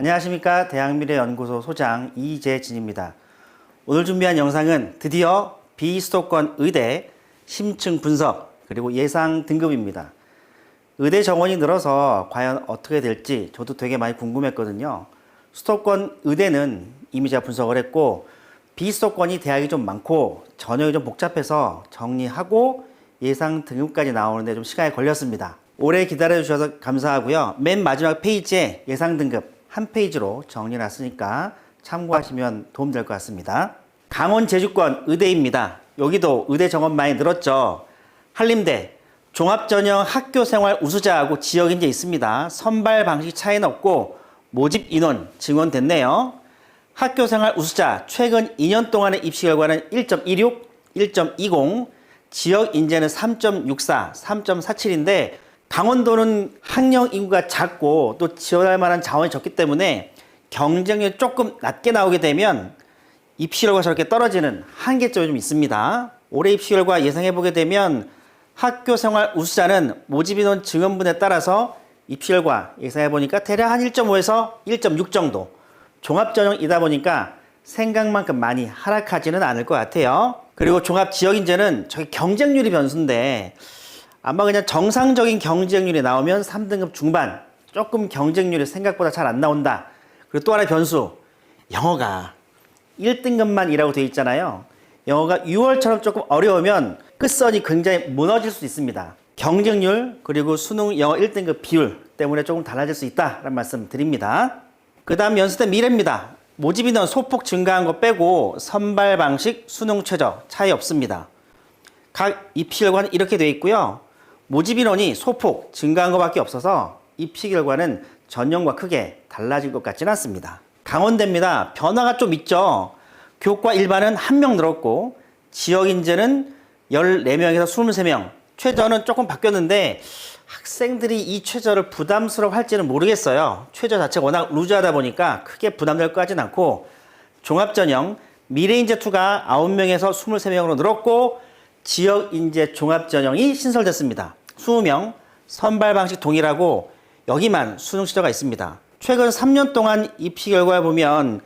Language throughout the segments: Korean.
안녕하십니까 대학미래연구소 소장 이재진입니다. 오늘 준비한 영상은 드디어 비수도권 의대 심층 분석 그리고 예상 등급입니다. 의대 정원이 늘어서 과연 어떻게 될지 저도 되게 많이 궁금했거든요. 수도권 의대는 이미 제가 분석을 했고 비수도권이 대학이 좀 많고 전형이 좀 복잡해서 정리하고 예상 등급까지 나오는데 좀 시간이 걸렸습니다. 오래 기다려 주셔서 감사하고요. 맨 마지막 페이지에 예상 등급 한 페이지로 정리 놨으니까 참고하시면 도움 될 것 같습니다. 강원 제주권 의대입니다. 여기도 의대 정원 많이 늘었죠. 한림대 종합전형 학교생활 우수자하고 지역인재 있습니다. 선발 방식 차이는 없고 모집 인원 증원됐네요. 학교생활 우수자 최근 2년 동안의 입시 결과는 1.16, 1.20, 지역 인재는 3.64, 3.47인데 강원도는 학령 인구가 작고 또 지원할 만한 자원이 적기 때문에 경쟁률이 조금 낮게 나오게 되면 입시 결과가 저렇게 떨어지는 한계점이 좀 있습니다. 올해 입시 결과 예상해 보게 되면 학교 생활 우수자는 모집 인원 증원분에 따라서 입시 결과 예상해 보니까 대략 한 1.5에서 1.6 정도. 종합 전형이다 보니까 생각만큼 많이 하락하지는 않을 것 같아요. 그리고 종합 지역 인재는 저기 경쟁률이 변수인데 아마 그냥 정상적인 경쟁률이 나오면 3등급 중반 조금 경쟁률이 생각보다 잘 안 나온다. 그리고 또 하나의 변수 영어가 1등급만 이라고 되어 있잖아요. 영어가 6월처럼 조금 어려우면 끝선이 굉장히 무너질 수 있습니다. 경쟁률 그리고 수능 영어 1등급 비율 때문에 조금 달라질 수 있다라는 말씀 드립니다. 그 다음 연수대 미래입니다. 모집 인원 소폭 증가한 거 빼고 선발 방식 수능 최저 차이 없습니다. 각 입시 결과는 이렇게 되어 있고요. 모집 인원이 소폭 증가한 것밖에 없어서 입시 결과는 전년과 크게 달라질 것 같지는 않습니다. 강원대입니다. 변화가 좀 있죠. 교과 일반은 한 명 늘었고 지역 인재는 14명에서 23명. 최저는 조금 바뀌었는데 학생들이 이 최저를 부담스러워 할지는 모르겠어요. 최저 자체가 워낙 루즈하다 보니까 크게 부담될 것 같진 않고 종합전형 미래인재2가 9명에서 23명으로 늘었고 지역인재 종합전형이 신설됐습니다. 20명 선발 방식 동일하고 여기만 수능 시저가 있습니다. 최근 3년 동안 입시 결과에 보면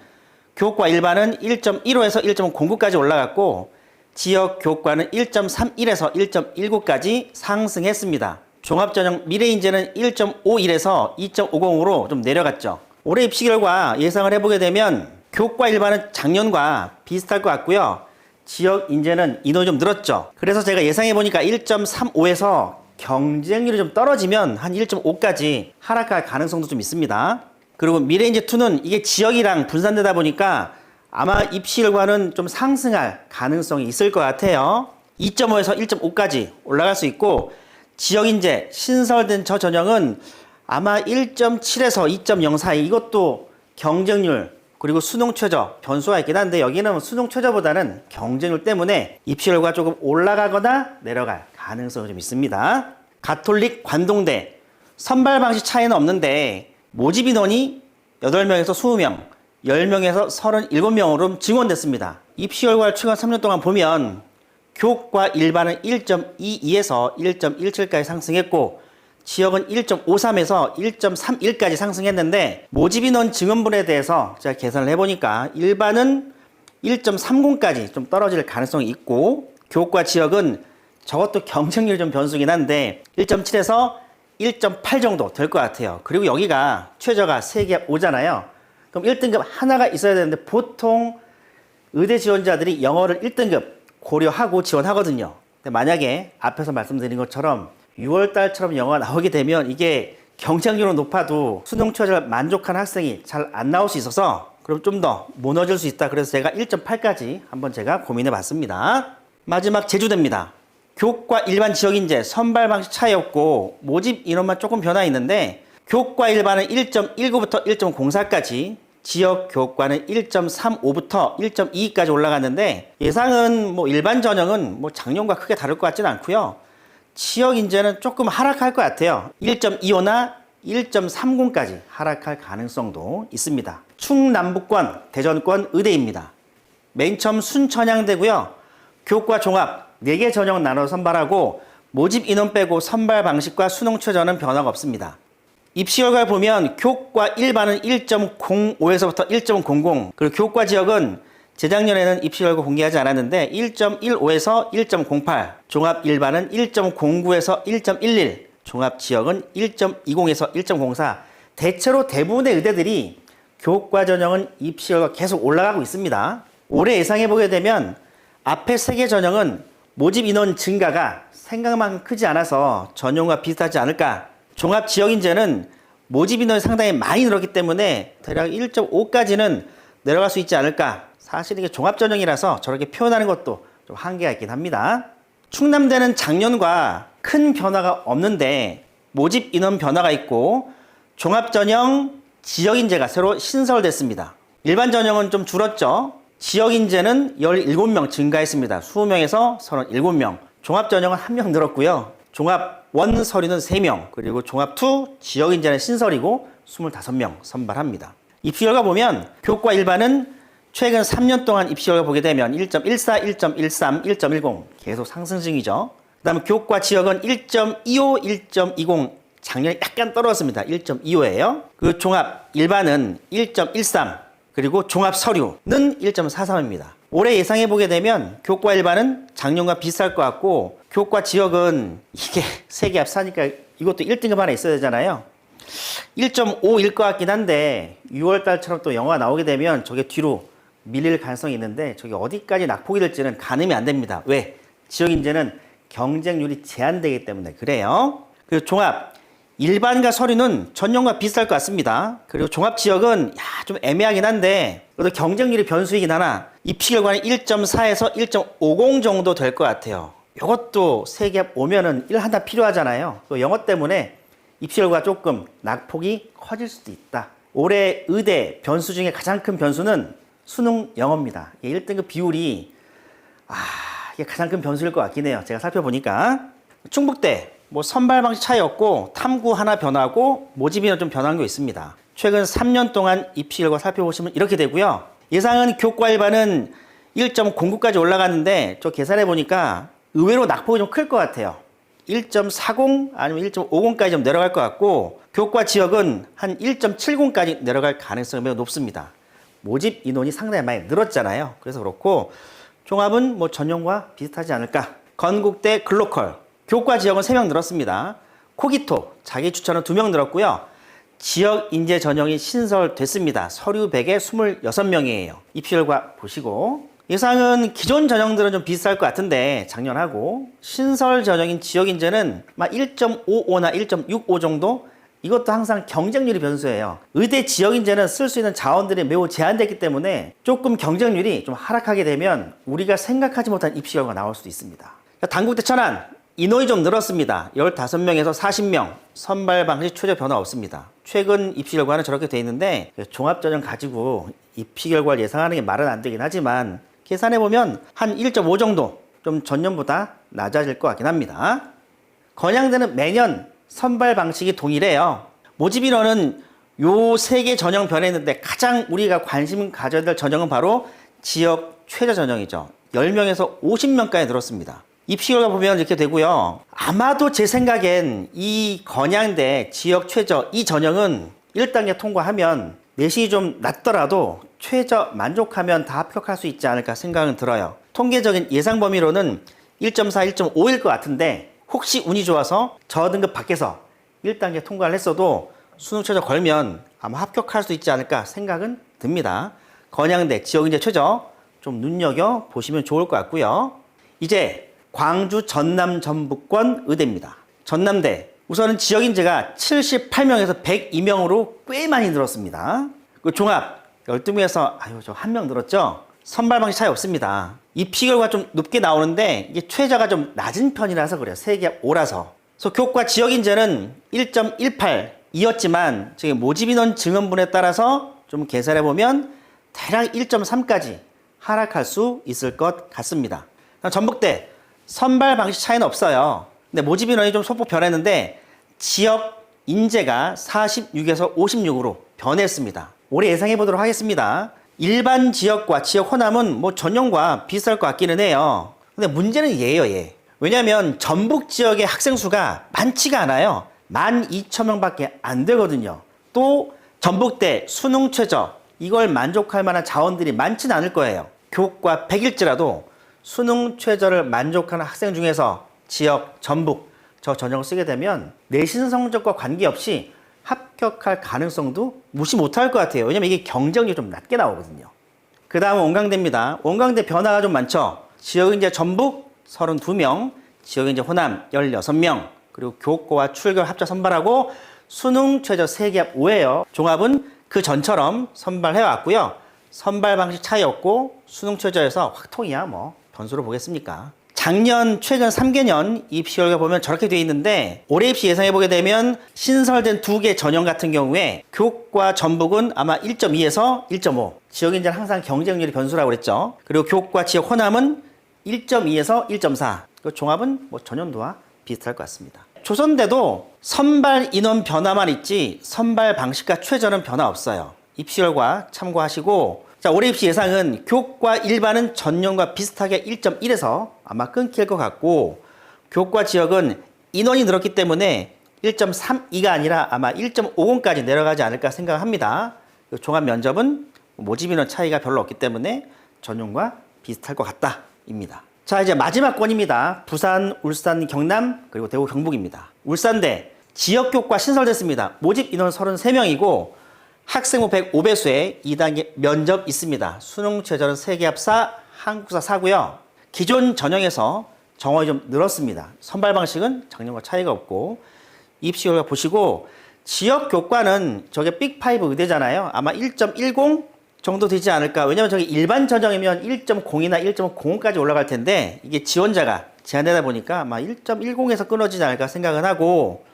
교과 일반은 1.15에서 1.09까지 올라갔고 지역 교과는 1.31에서 1.19까지 상승했습니다. 종합전형 미래인재는 1.51에서 2.50으로 좀 내려갔죠. 올해 입시 결과 예상을 해보게 되면 교과 일반은 작년과 비슷할 것 같고요. 지역 인재는 인원이 좀 늘었죠. 그래서 제가 예상해 보니까 1.35에서 경쟁률이 좀 떨어지면 한 1.5까지 하락할 가능성도 좀 있습니다. 그리고 미래인재2는 이게 지역이랑 분산되다 보니까 아마 입시 결과는 좀 상승할 가능성이 있을 것 같아요. 2.5에서 1.5까지 올라갈 수 있고 지역인재 신설된 저 전형은 아마 1.7에서 2.0 사이 이것도 경쟁률 그리고 수능 최저 변수가 있긴 한데 여기는 수능 최저보다는 경쟁률 때문에 입시 결과 조금 올라가거나 내려갈 가능성이 좀 있습니다. 가톨릭 관동대 선발 방식 차이는 없는데 모집 인원이 8명에서 20명, 10명에서 37명으로 증원됐습니다. 입시 결과를 최근 3년 동안 보면 교과 일반은 1.22에서 1.17까지 상승했고 지역은 1.53에서 1.31까지 상승했는데 모집 인원 증원분에 대해서 제가 계산을 해보니까 일반은 1.30까지 좀 떨어질 가능성이 있고 교과 지역은 저것도 경쟁률이 좀 변수긴 한데 1.7에서 1.8 정도 될 것 같아요. 그리고 여기가 최저가 3개 오잖아요. 그럼 1등급 하나가 있어야 되는데 보통 의대 지원자들이 영어를 1등급 고려하고 지원하거든요. 근데 만약에 앞에서 말씀드린 것처럼 6월 달처럼 영어가 나오게 되면 이게 경쟁률은 높아도 수능 최저를 만족한 학생이 잘 안 나올 수 있어서 그럼 좀 더 무너질 수 있다. 그래서 제가 1.8까지 한번 제가 고민해 봤습니다. 마지막 제주대입니다. 교과 일반 지역인재 선발 방식 차이 없고 모집 인원만 조금 변화 있는데 교과 일반은 1.19부터 1.04까지 지역 교과는 1.35부터 1.22까지 올라갔는데 예상은 뭐 일반 전형은 뭐 작년과 크게 다를 것 같지는 않고요. 지역 인재는 조금 하락할 것 같아요. 1.25나 1.30까지 하락할 가능성도 있습니다. 충남북권 대전권 의대입니다. 맨 처음 순천향대고요. 교과 종합 4개 전형 나눠 선발하고 모집 인원 빼고 선발 방식과 수능 최저는 변화가 없습니다. 입시 결과를 보면 교과 1반은 1.05에서부터 1.00 그리고 교과 지역은 재작년에는 입시 결과 공개하지 않았는데 1.15에서 1.08 종합 1반은 1.09에서 1.11 종합 지역은 1.20에서 1.04 대체로 대부분의 의대들이 교과 전형은 입시 결과 계속 올라가고 있습니다. 올해 예상해 보게 되면 앞에 세 개 전형은 모집 인원 증가가 생각만큼 크지 않아서 전형과 비슷하지 않을까. 종합 지역 인재는 모집 인원이 상당히 많이 늘었기 때문에 대략 1.5까지는 내려갈 수 있지 않을까. 사실 이게 종합 전형이라서 저렇게 표현하는 것도 좀 한계가 있긴 합니다. 충남대는 작년과 큰 변화가 없는데 모집 인원 변화가 있고 종합 전형 지역 인재가 새로 신설됐습니다. 일반 전형은 좀 줄었죠. 지역 인재는 17명 증가했습니다. 20명에서 37명. 종합 전형은 1명 늘었고요. 종합 원 서류는 3명, 그리고 종합 2 지역 인재는 신설이고 25명 선발합니다. 입시 결과 보면 교과 일반은 최근 3년 동안 입시 결과 보게 되면 1.14, 1.13, 1.10 계속 상승 중이죠. 그다음에 교과 지역은 1.25, 1.20 작년에 약간 떨어졌습니다. 1.25예요. 그 종합 일반은 1.13 그리고 종합 서류는 1.43입니다. 올해 예상해 보게 되면 교과 일반은 작년과 비슷할 것 같고 교과 지역은 이게 세개 합사니까 이것도 1등급 하나 있어야 되잖아요. 1.5일 것 같긴 한데 6월 달처럼 또 영화 나오게 되면 저게 뒤로 밀릴 가능성이 있는데 저게 어디까지 낙폭이 될지는 가늠이 안 됩니다. 왜? 지역 인재는 경쟁률이 제한되기 때문에 그래요. 그리고 종합 일반과 서류는 전년과 비슷할 것 같습니다. 그리고 종합 지역은 야, 좀 애매하긴 한데 그래도 경쟁률이 변수이긴 하나 입시 결과는 1.4에서 1.50 정도 될 것 같아요. 이것도 세개 오면은 일 하나 필요하잖아요. 또 영어 때문에 입시 결과 조금 낙폭이 커질 수도 있다. 올해 의대 변수 중에 가장 큰 변수는 수능 영어입니다. 이게 1등급 비율이 아, 이게 가장 큰 변수일 것 같긴 해요. 제가 살펴보니까 충북대 뭐 선발 방식 차이 없고 탐구 하나 변하고 모집 인원 좀 변한 거 있습니다. 최근 3년 동안 입시 결과 살펴보시면 이렇게 되고요. 예상은 교과 일반은 1.09까지 올라갔는데 저 계산해 보니까 의외로 낙폭이 좀 클 것 같아요. 1.40 아니면 1.50까지 좀 내려갈 것 같고 교과 지역은 한 1.70까지 내려갈 가능성이 매우 높습니다. 모집 인원이 상당히 많이 늘었잖아요. 그래서 그렇고 종합은 뭐 전형과 비슷하지 않을까. 건국대 글로컬 교과 지역은 3명 늘었습니다. 코기토 자기 추천은 2명 늘었고요. 지역 인재 전형이 신설됐습니다. 서류 100에 26명이에요. 입시 결과 보시고 예상은 기존 전형들은 좀 비슷할 것 같은데 작년하고 신설 전형인 지역 인재는 막 1.55나 1.65 정도 이것도 항상 경쟁률이 변수예요. 의대 지역 인재는 쓸 수 있는 자원들이 매우 제한되기 때문에 조금 경쟁률이 좀 하락하게 되면 우리가 생각하지 못한 입시 결과가 나올 수도 있습니다. 당국대 천안 인원이 좀 늘었습니다. 15명에서 40명. 선발 방식 최저 변화 없습니다. 최근 입시 결과는 저렇게 돼 있는데 종합전형 가지고 입시 결과를 예상하는 게 말은 안 되긴 하지만 계산해 보면 한 1.5 정도 좀 전년보다 낮아질 것 같긴 합니다. 건양대는 매년 선발 방식이 동일해요. 모집 인원은 요 세 개 전형 변했는데 가장 우리가 관심 가져야 될 전형은 바로 지역 최저 전형이죠. 10명에서 50명까지 늘었습니다. 입시 결과 보면 이렇게 되고요. 아마도 제 생각엔 이 건양대 지역 최저 이 전형은 1단계 통과하면 내신이 좀 낮더라도 최저 만족하면 다 합격할 수 있지 않을까 생각은 들어요. 통계적인 예상 범위로는 1.4, 1.5일 것 같은데 혹시 운이 좋아서 저등급 밖에서 1단계 통과를 했어도 수능 최저 걸면 아마 합격할 수 있지 않을까 생각은 듭니다. 건양대 지역인재 최저 좀 눈여겨 보시면 좋을 것 같고요. 이제 광주 전남 전북권 의대입니다. 전남대 우선은 지역 인재가 78명에서 102명으로 꽤 많이 늘었습니다. 그 종합 12명에서 아유 저 한 명 늘었죠. 선발 방식 차이 없습니다. 입시 결과 좀 높게 나오는데 이게 최저가 좀 낮은 편이라서 그래요. 세개 5라서. 그래서 교과 지역 인재는 1.18이었지만 지금 모집 인원 증원분에 따라서 좀 계산해 보면 대략 1.3까지 하락할 수 있을 것 같습니다. 전북대 선발 방식 차이는 없어요. 근데 모집 인원이 좀 소폭 변했는데 지역 인재가 46에서 56으로 변했습니다. 올해 예상해 보도록 하겠습니다. 일반 지역과 지역 호남은 뭐 전형과 비슷할 것 같기는 해요. 근데 문제는 얘예요, 얘. 왜냐하면 전북 지역의 학생 수가 많지가 않아요. 12,000명 밖에 안 되거든요. 또 전북대 수능 최저 이걸 만족할 만한 자원들이 많지는 않을 거예요. 교과 100일지라도 수능 최저를 만족하는 학생 중에서 지역, 전북 저 전형을 쓰게 되면 내신 성적과 관계없이 합격할 가능성도 무시 못할 것 같아요. 왜냐면 이게 경쟁률이 좀 낮게 나오거든요. 그 다음은 원광대입니다. 원광대 변화가 좀 많죠. 지역은 이제 전북 32명, 지역은 이제 호남 16명, 그리고 교과와 출결 합자 선발하고 수능 최저 3개합 5예요. 종합은 그 전처럼 선발해 왔고요. 선발 방식 차이 없고 수능 최저에서 확통이야 뭐 변수로 보겠습니까? 작년 최근 3개년 입시 결과 보면 저렇게 돼 있는데 올해 입시 예상해 보게 되면 신설된 두 개 전형 같은 경우에 교과 전북은 아마 1.2에서 1.5 지역 인자는 항상 경쟁률이 변수라고 그랬죠. 그리고 교과 지역 호남은 1.2에서 1.4 그 종합은 뭐 전년도와 비슷할 것 같습니다. 조선대도 선발 인원 변화만 있지 선발 방식과 최저는 변화 없어요. 입시 결과 참고하시고 자 올해 입시 예상은 교과 일반은 전년과 비슷하게 1.1에서 아마 끊길 것 같고 교과 지역은 인원이 늘었기 때문에 1.32가 아니라 아마 1.50까지 내려가지 않을까 생각합니다. 그 종합 면접은 모집 인원 차이가 별로 없기 때문에 전년과 비슷할 것 같다입니다. 자 이제 마지막 건입니다. 부산, 울산, 경남 그리고 대구, 경북입니다. 울산대 지역교과 신설됐습니다. 모집 인원 33명이고 학생부 105배수에 2단계 면접 있습니다. 수능 최저는 세계합사, 한국사 사고요. 기존 전형에서 정원이 좀 늘었습니다. 선발 방식은 작년과 차이가 없고 입시 결과 보시고 지역 교과는 저게 빅5 의대잖아요. 아마 1.10 정도 되지 않을까. 왜냐면 저게 일반 전형이면 1.0이나 1.05까지 올라갈 텐데 이게 지원자가 제한되다 보니까 아마 1.10에서 끊어지지 않을까 생각은 하고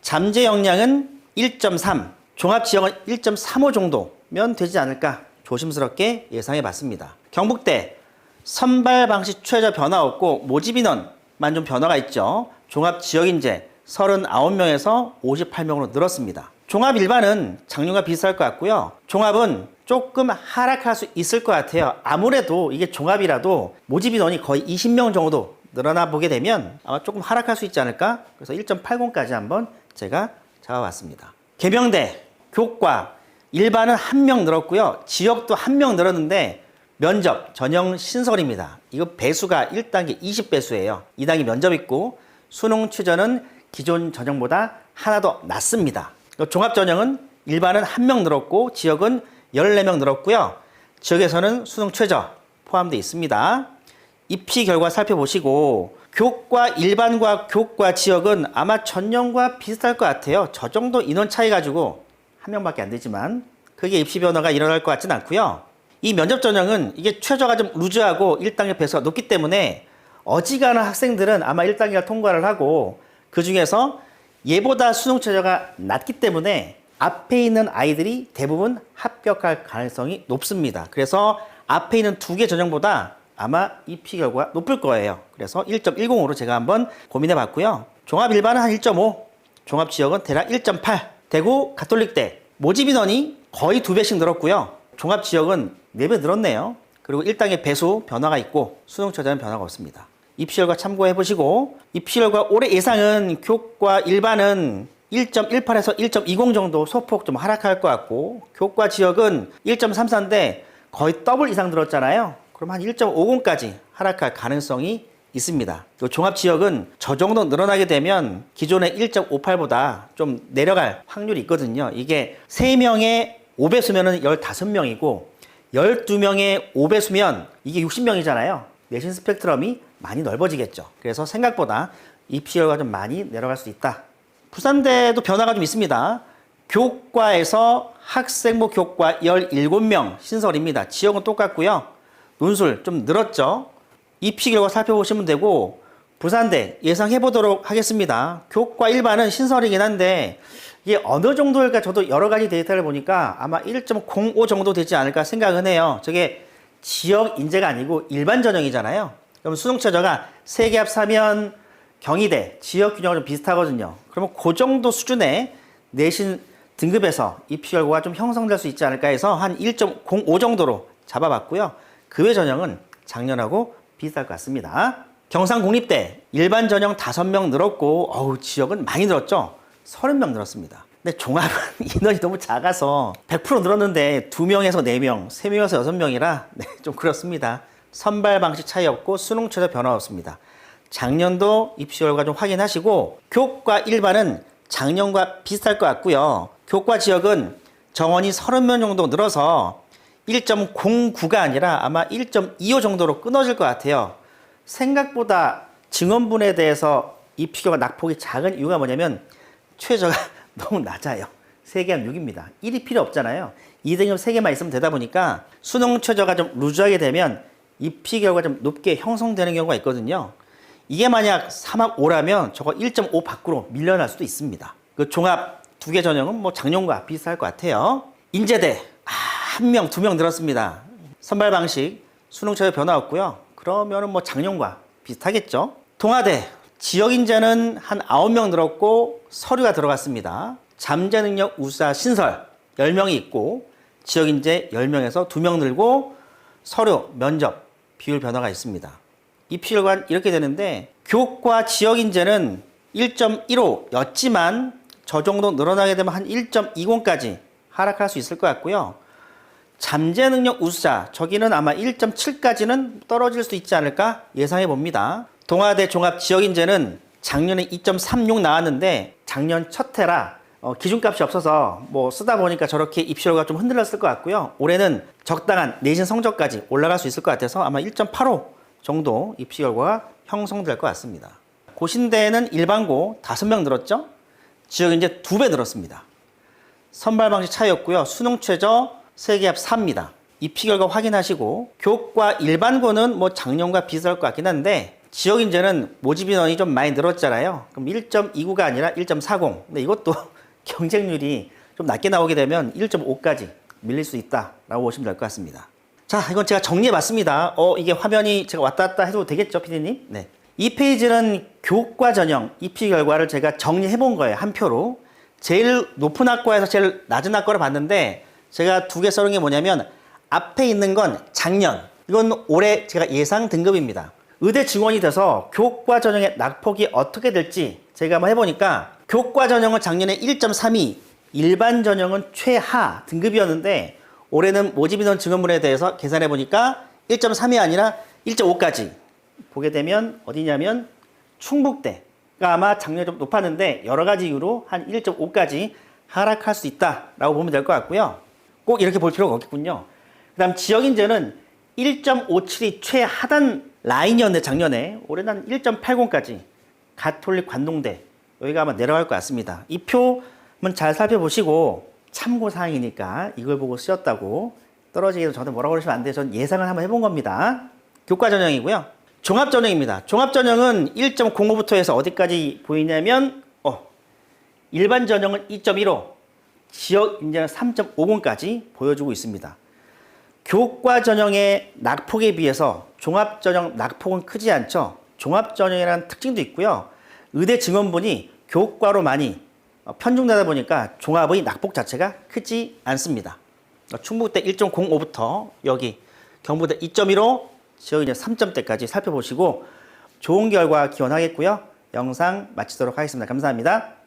잠재 역량은 1.3, 종합 지역은 1.35 정도면 되지 않을까 조심스럽게 예상해 봤습니다. 경북대 선발 방식 최저 변화 없고 모집 인원만 좀 변화가 있죠. 종합 지역 인재 39명에서 58명으로 늘었습니다. 종합 일반은 작년과 비슷할 것 같고요. 종합은 조금 하락할 수 있을 것 같아요. 아무래도 이게 종합이라도 모집 인원이 거의 20명 정도 늘어나 보게 되면 아마 조금 하락할 수 있지 않을까? 그래서 1.80까지 한번 제가 잡아봤습니다. 개명대, 교과, 일반은 한 명 늘었고요. 지역도 한 명 늘었는데 면접 전형 신설입니다. 이거 배수가 1단계 20배수예요. 2단계 면접 있고 수능 최저는 기존 전형보다 하나 더 낮습니다. 종합 전형은 일반은 한 명 늘었고 지역은 14명 늘었고요. 지역에서는 수능 최저 포함되어 있습니다. 입시 결과 살펴보시고 교과 일반과 교과 지역은 아마 전년과 비슷할 것 같아요. 저 정도 인원 차이 가지고 한 명밖에 안 되지만 그게 입시 변화가 일어날 것 같지는 않고요. 이 면접 전형은 이게 최저가 좀 루즈하고 1단계 배수가 높기 때문에 어지간한 학생들은 아마 1단계를 통과를 하고 그 중에서 얘보다 수능 최저가 낮기 때문에 앞에 있는 아이들이 대부분 합격할 가능성이 높습니다. 그래서 앞에 있는 두 개 전형보다 아마 입시 결과가 높을 거예요. 그래서 1.10으로 제가 한번 고민해 봤고요. 종합 일반은 한 1.5, 종합 지역은 대략 1.8. 대구 가톨릭대 모집 인원이 거의 두 배씩 늘었고요. 종합 지역은 네 배 늘었네요. 그리고 1단계 배수 변화가 있고 수능 최저는 변화가 없습니다. 입시 결과 참고해 보시고 입시 결과 올해 예상은 교과 일반은 1.18에서 1.20 정도 소폭 좀 하락할 것 같고 교과 지역은 1.34인데 거의 더블 이상 늘었잖아요. 그럼 한 1.50까지 하락할 가능성이 있습니다. 또 종합 지역은 저 정도 늘어나게 되면 기존의 1.58보다 좀 내려갈 확률이 있거든요. 이게 3명의 5배수면은 15명이고 12명의 5배수면 이게 60명이잖아요. 내신 스펙트럼이 많이 넓어지겠죠. 그래서 생각보다 입시 결과 좀 많이 내려갈 수 있다. 부산대도 변화가 좀 있습니다. 교과에서 학생부 교과 17명 신설입니다. 지역은 똑같고요. 논술 좀 늘었죠. 입시 결과 살펴보시면 되고 부산대 예상해 보도록 하겠습니다. 교과 일반은 신설이긴 한데 이게 어느 정도일까 저도 여러 가지 데이터를 보니까 아마 1.05 정도 되지 않을까 생각은 해요. 저게 지역 인재가 아니고 일반 전형이잖아요. 그럼 수능 최저가 세개 합사면 경희대 지역 균형은 좀 비슷하거든요. 그러면 그 정도 수준의 내신 등급에서 입시 결과가 좀 형성될 수 있지 않을까 해서 한 1.05 정도로 잡아봤고요. 그 외 전형은 작년하고 비슷할 것 같습니다. 경상국립대 일반 전형 5명 늘었고 어우 지역은 많이 늘었죠. 30명 늘었습니다. 근데 종합은 인원이 너무 작아서 100% 늘었는데 2명에서 4명, 3명에서 6명이라 네, 좀 그렇습니다. 선발 방식 차이 없고 수능 최저 변화 없습니다. 작년도 입시 결과 좀 확인하시고 교과 일반은 작년과 비슷할 것 같고요. 교과 지역은 정원이 30명 정도 늘어서 1.09가 아니라 아마 1.25 정도로 끊어질 것 같아요. 생각보다 증원분에 대해서 이 피규어가 낙폭이 작은 이유가 뭐냐면 최저가 너무 낮아요. 3개합 6입니다. 1이 필요 없잖아요. 2등급 3개만 있으면 되다 보니까 수능 최저가 좀 루즈하게 되면 이 피규어가 좀 높게 형성되는 경우가 있거든요. 이게 만약 3합 5라면 저거 1.5 밖으로 밀려날 수도 있습니다. 그 종합 두 개 전형은 뭐 작년과 비슷할 것 같아요. 인제대 아, 한 명, 두 명 늘었습니다. 선발 방식 수능 최저 변화 없고요. 그러면은 뭐 작년과 비슷하겠죠. 동아대 지역 인재는 한 9명 늘었고 서류가 들어갔습니다. 잠재 능력 우사 신설 10명이 있고 지역 인재 10명에서 2명 늘고 서류 면접 비율 변화가 있습니다. 이 필관 이렇게 되는데 교과 지역 인재는 1.15였지만 저 정도 늘어나게 되면 한 1.20까지 하락할 수 있을 것 같고요. 잠재 능력 우수자 저기는 아마 1.7까지는 떨어질 수 있지 않을까 예상해 봅니다. 동아대 종합 지역 인재는 작년에 2.36 나왔는데 작년 첫 해라 어, 기준값이 없어서 뭐 쓰다 보니까 저렇게 입시료가 좀 흔들렸을 것 같고요. 올해는 적당한 내신 성적까지 올라갈 수 있을 것 같아서 아마 1.85 정도 입시 결과가 형성될 것 같습니다. 고신대는 일반고 5명 늘었죠? 지역 인재 2배 늘었습니다. 선발 방식 차이였고요. 수능 최저 세계합 4입니다. 입시 결과 확인하시고 교과 일반고는 뭐 작년과 비슷할 것 같긴 한데 지역 인재는 모집 인원이 좀 많이 늘었잖아요. 그럼 1.29가 아니라 1.40. 근데 이것도 경쟁률이 좀 낮게 나오게 되면 1.5까지 밀릴 수 있다라고 보시면 될 것 같습니다. 자, 이건 제가 정리해 봤습니다. 어, 이게 화면이 제가 왔다 갔다 해도 되겠죠, 피디님? 네. 이 페이지는 교과 전형 입시 결과를 제가 정리해 본 거예요, 한 표로. 제일 높은 학과에서 제일 낮은 학과를 봤는데 제가 두 개 써놓은 게 뭐냐면 앞에 있는 건 작년, 이건 올해 제가 예상 등급입니다. 의대 증원이 돼서 교과 전형의 낙폭이 어떻게 될지 제가 한번 해보니까 교과 전형은 작년에 1.32, 일반 전형은 최하 등급이었는데 올해는 모집 인원 증원분에 대해서 계산해 보니까 1.3이 아니라 1.5까지 보게 되면 어디냐면 충북대가 아마 작년에 좀 높았는데 여러 가지 이유로 한 1.5까지 하락할 수 있다라고 보면 될 것 같고요. 꼭 이렇게 볼 필요가 없겠군요. 그 다음 지역 인재는 1.57이 최하단 라인이었는데 작년에 올해는 한 1.80까지 가톨릭 관동대 여기가 아마 내려갈 것 같습니다. 이 표는 잘 살펴보시고 참고 사항이니까 이걸 보고 쓰였다고 떨어지기도 저한테 뭐라고 그러시면 안 돼요. 전 예상을 한번 해본 겁니다. 교과 전형이고요. 종합 전형입니다. 종합 전형은 1.05부터 해서 어디까지 보이냐면 어, 일반 전형은 2.15, 지역 인재는 3.50까지 보여주고 있습니다. 교과 전형의 낙폭에 비해서 종합 전형 낙폭은 크지 않죠. 종합 전형이라는 특징도 있고요. 의대 증원분이 교과로 많이 어, 편중되다 보니까 종합의 낙폭 자체가 크지 않습니다. 어, 충북대 1.05부터 여기 경북대 2.15, 지역 이제 3점대까지 살펴보시고 좋은 결과 기원하겠고요. 영상 마치도록 하겠습니다. 감사합니다.